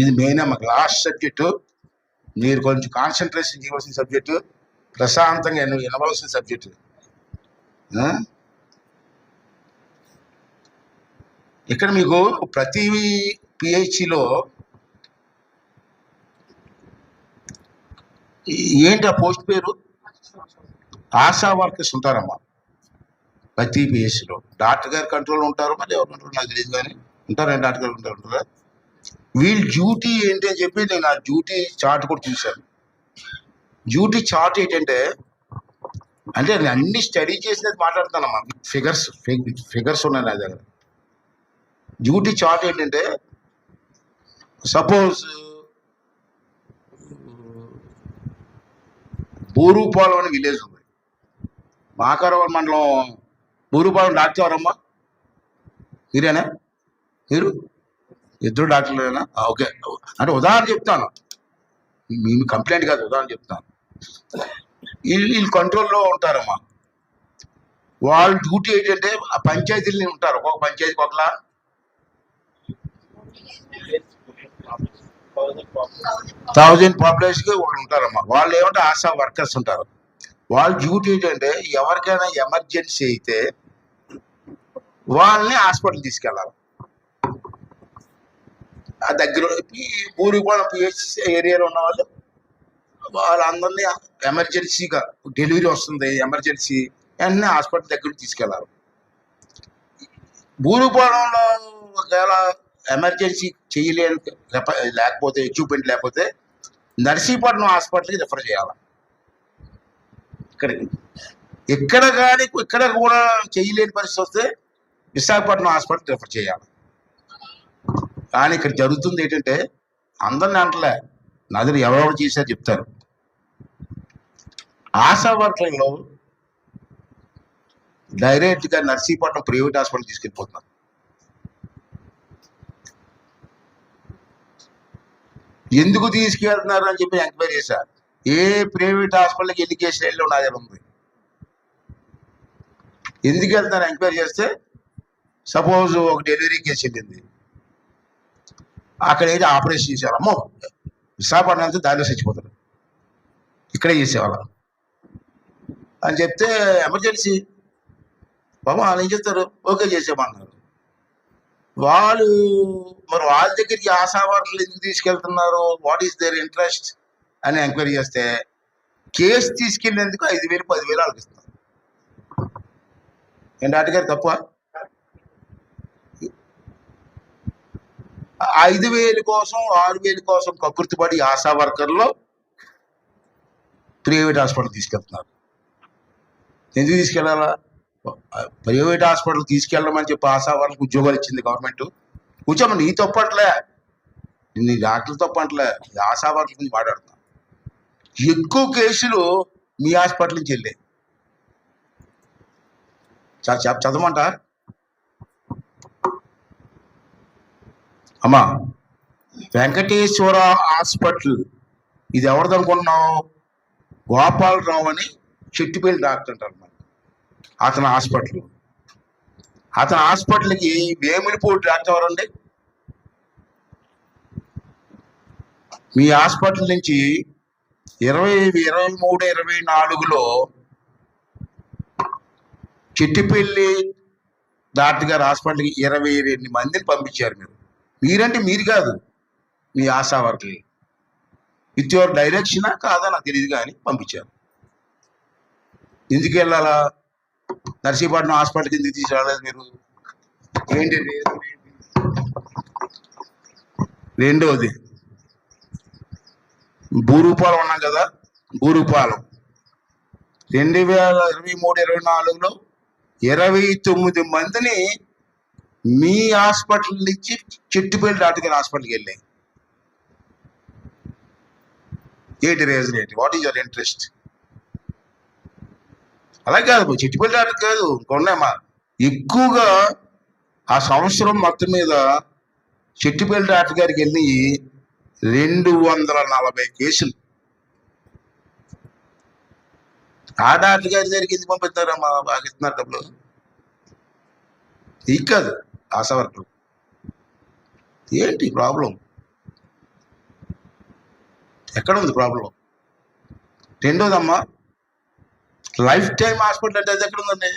ఇది మెయిన్ మాకు last subject మీరు కొంచెం కాన్సన్ట్రేషన్ చేయవలసిన సబ్జెక్టు ప్రశాంతంగా వినవలసిన సబ్జెక్టు ఆ? ఇక్కడ మీకు ప్రతి పిహెచ్లో ఏంటి ఆ పోస్ట్ పేరు? ఆశా వర్కర్స్ ఉంటారమ్మా. ప్రతి పిహెచ్సిలో డాక్టర్ గారి కంట్రోల్ ఉంటారు మరి ఎవరు ఉంటారు నాకు తెలియదు కానీ ఉంటారా డాక్టర్ గారు ఉంటారు ఉంటారా? వీళ్ళ డ్యూటీ ఏంటి అని చెప్పి నేను ఆ డ్యూటీ చార్ట్ కూడా చూశాను. డ్యూటీ చార్ట్ ఏంటంటే అంటే నేను అన్ని స్టడీ చేసినది మాట్లాడుతానమ్మా ఫిగర్స్ ఫిగర్స్ ఉన్నాయి నా దగ్గర. డ్యూటీ చార్ట్ ఏంటంటే సపోజ్ బూరుపాలెం అని విలేజ్ ఉంది. మాకారావు మండలం బూరుపాలెం డాక్టర్ ఎవరమ్మా? మీరేనా? మీరు? ఇద్దరు డాక్టర్లేనా? ఓకే. అంటే ఉదాహరణ చెప్తాను. మేము కంప్లైంట్ కాదు ఉదాహరణ చెప్తాను. వీళ్ళు వీళ్ళు కంట్రోల్లో ఉంటారమ్మా. వాళ్ళ డ్యూటీ ఏంటంటే ఆ పంచాయతీలు ఉంటారు. ఒక్కొక్క పంచాయతీకి ఒకలా థౌజండ్ పాపులేషన్కి వాళ్ళు ఉంటారమ్మా వాళ్ళు ఏమంటే ఆశా వర్కర్స్ ఉంటారు. వాళ్ళ డ్యూటీ ఏంటంటే ఎవరికైనా ఎమర్జెన్సీ అయితే వాళ్ళని హాస్పిటల్ తీసుకెళ్ళాలి. ఆ దగ్గర ఈ కూడా పిహెచ్ ఏరియాలో ఉన్న వాళ్ళు వాళ్ళందరినీ ఎమర్జెన్సీగా డెలివరీ వస్తుంది ఎమర్జెన్సీ వెంటనే హాస్పిటల్ దగ్గరికి తీసుకెళ్ళాలి. భూరిపాలెంలో ఒకవేళ ఎమర్జెన్సీ చేయలేని లేకపోతే ఎక్విప్మెంట్ లేకపోతే నర్సీపట్నం హాస్పిటల్కి రిఫర్ చేయాలి. ఇక్కడికి. ఎక్కడ కానీ ఇక్కడ కూడా చేయలేని పరిస్థితి వస్తే విశాఖపట్నం హాస్పిటల్ రిఫర్ చేయాలి. కానీ ఇక్కడ జరుగుతుంది ఏంటంటే అందరిని అంటలే నా దగ్గర ఎవరెవరు చేశారు చెప్తారు. ఆశా వర్కర్లో డైరెక్ట్గా నర్సీపట్నం ప్రైవేట్ హాస్పిటల్ తీసుకెళ్ళిపోతున్నారు. ఎందుకు తీసుకెళ్తున్నారు అని చెప్పి ఎంక్వైరీ చేశారు. ఏ ప్రైవేట్ హాస్పిటల్కి ఎన్ని కేసులు వెళ్ళి నా దగ్గర ఉంది ఎందుకు వెళ్తున్నారు ఎంక్వైరీ చేస్తే సపోజ్ ఒక డెలివరీ కేసు వెళ్ళింది. అక్కడ ఏదో ఆపరేషన్ చేసేవారు అమ్మో విశాఖపట్నం అంతా దారిలో చచ్చిపోతారు ఇక్కడే చేసేవాళ్ళం. అని చెప్తే ఎమర్జెన్సీ. బాబా వాళ్ళు ఏం చెప్తారు ఓకే చేసేమన్నారు వాళ్ళు మరి వాళ్ళ దగ్గరికి ఆశా వర్కర్లు ఎందుకు తీసుకెళ్తున్నారు? వాట్ ఈస్ దేర్ ఇంట్రెస్ట్ అని ఎంక్వైరీ చేస్తే కేసు తీసుకెళ్ళేందుకు ఐదు వేలు పదివేలు వాళ్ళకి ఇస్తారు ఏంటి అటుగారు తప్ప? ఐదు వేలు కోసం ఆరు వేలు కోసం కకృతిపడి ఆశా వర్కర్లు ప్రైవేట్ హాస్పిటల్ తీసుకెళ్తున్నారు. ఎందుకు తీసుకెళ్ళాలా ప్రైవేట్ హాస్పిటల్ తీసుకెళ్ళమని చెప్పి ఆశా వాళ్ళకి ఉద్యోగాలు ఇచ్చింది గవర్నమెంట్. కూర్చోమ్మ నీ తప్పట్లే. నీ డాక్టర్ తప్పట్లే. ఈ ఆశా గురించి మాట్లాడుతున్నా. ఎక్కువ కేసులు మీ హాస్పిటల్ నుంచి వెళ్ళాయి. చ- అమ్మా వెంకటేశ్వర హాస్పిటల్. ఇది ఎవరిది అనుకున్నావు గోపాలరావు అని చెట్టుపల్లి డాక్టర్ అంటారు అతని హాస్పిటల్. అతని హాస్పిటల్కి వేములపూడి డాక్టర్ ఎవరండి? మీ హాస్పిటల్ నుంచి ఇరవై ఇరవై మూడు ఇరవై నాలుగులో చిట్టిపల్లి డాక్టర్ గారు హాస్పిటల్కి ఇరవై రెండు మందిని పంపించారు మీరు. మీరంటే మీరు కాదు మీ ఆశా వర్కులు విత్ యువర్ డైరెక్షనా కాదా నాకు తెలియదు కానీ పంపించారు. ఎందుకు వెళ్ళాలా? నర్సీపట్నం హాస్పిటల్ ఎందుకు తీసుకురాలేదు మీరు. ఏంటి రెండవది భూరూపాలం ఉన్నాం కదా భూరూపాలం రెండు వేల ఇరవై మూడు ఇరవై నాలుగులో ఇరవై తొమ్మిది మందిని మీ హాస్పిటల్ నుంచి చెట్టుపల్లి డాక్టర్ హాస్పిటల్కి వెళ్ళాయి. ఏంటి రీజన్ ఏంటి? వాట్ ఈజ్ యువర్ ఇంట్రెస్ట్ అలా కాదు చెట్టుపల్లి ఆట కాదు ఇంకొన్నాయమ్మా ఎక్కువగా ఆ సంవత్సరం మొత్తం మీద చెట్టిపల్లి డాక్టర్ గారికి వెళ్ళి రెండు వందల నలభై కేసులు. ఆ డాక్టర్ గారి దగ్గరికి ఎందుకు పంపిస్తారమ్మా బాగా ఇస్తున్నారు డబ్బులు. ఇది కాదు ఆశా ఏంటి ప్రాబ్లం? ఎక్కడ ఉంది ప్రాబ్లం? రెండోదమ్మా లైఫ్ టైం హాస్పిటల్ అంటే అది ఎక్కడ ఉందండి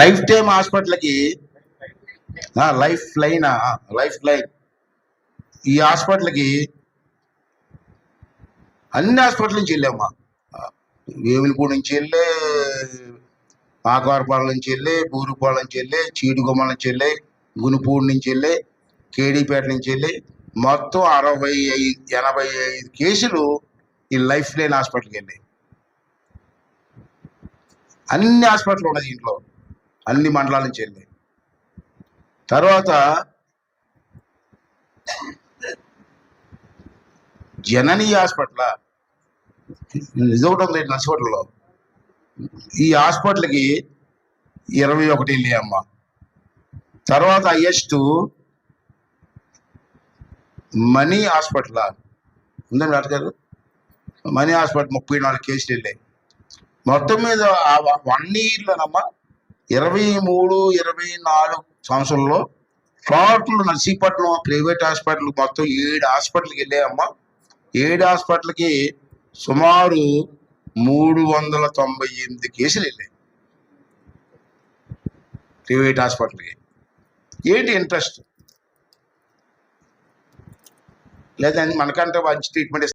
లైఫ్ టైం హాస్పిటల్కి లైఫ్ లైన్ లైఫ్ లైన్. ఈ హాస్పిటల్కి అన్ని హాస్పిటల్ నుంచి వెళ్ళామా వేములపూడి నుంచి వెళ్ళి ఆకారపాల నుంచి వెళ్ళి బూరుపాల నుంచి వెళ్ళి చీడుగుమ్మ నుంచి వెళ్ళి గునుపూడి నుంచి వెళ్ళి కేడీపేట నుంచి వెళ్ళి మొత్తం అరవై ఐదు ఎనభై ఐదు కేసులు ఈ లైఫ్ లైన్ హాస్పిటల్కి వెళ్ళాయి. అన్ని హాస్పిటల్ ఉన్నాయి దీంట్లో అన్ని మండలాల నుంచి వెళ్ళి తర్వాత జననీ హాస్పిటల్ ఇదొకటి ఉంది నర్సిపట్లలో ఈ హాస్పిటల్కి ఇరవై ఒకటి వెళ్ళి అమ్మ. తర్వాత హైయెస్ట్ మనీ హాస్పిటల్ ఉందండి డాక్టర్ గారు? మనీ హాస్పిటల్ ముప్పై నాలుగు కేసులు వెళ్ళాయి. మొత్తం మీద వన్ ఇయర్లోనమ్మా ఇరవై మూడు ఇరవై నాలుగు సంవత్సరంలో టోటల్ నర్సీపట్నం ప్రైవేట్ హాస్పిటల్ మొత్తం ఏడు హాస్పిటల్కి వెళ్ళాయమ్మా. ఏడు హాస్పిటల్కి సుమారు మూడు వందల తొంభై ఎనిమిది కేసులు వెళ్ళాయి. ప్రైవేట్ హాస్పిటల్కి. ఏంటి ఇంట్రెస్ట్? లేదంటే మనకంటే మంచి ట్రీట్మెంట్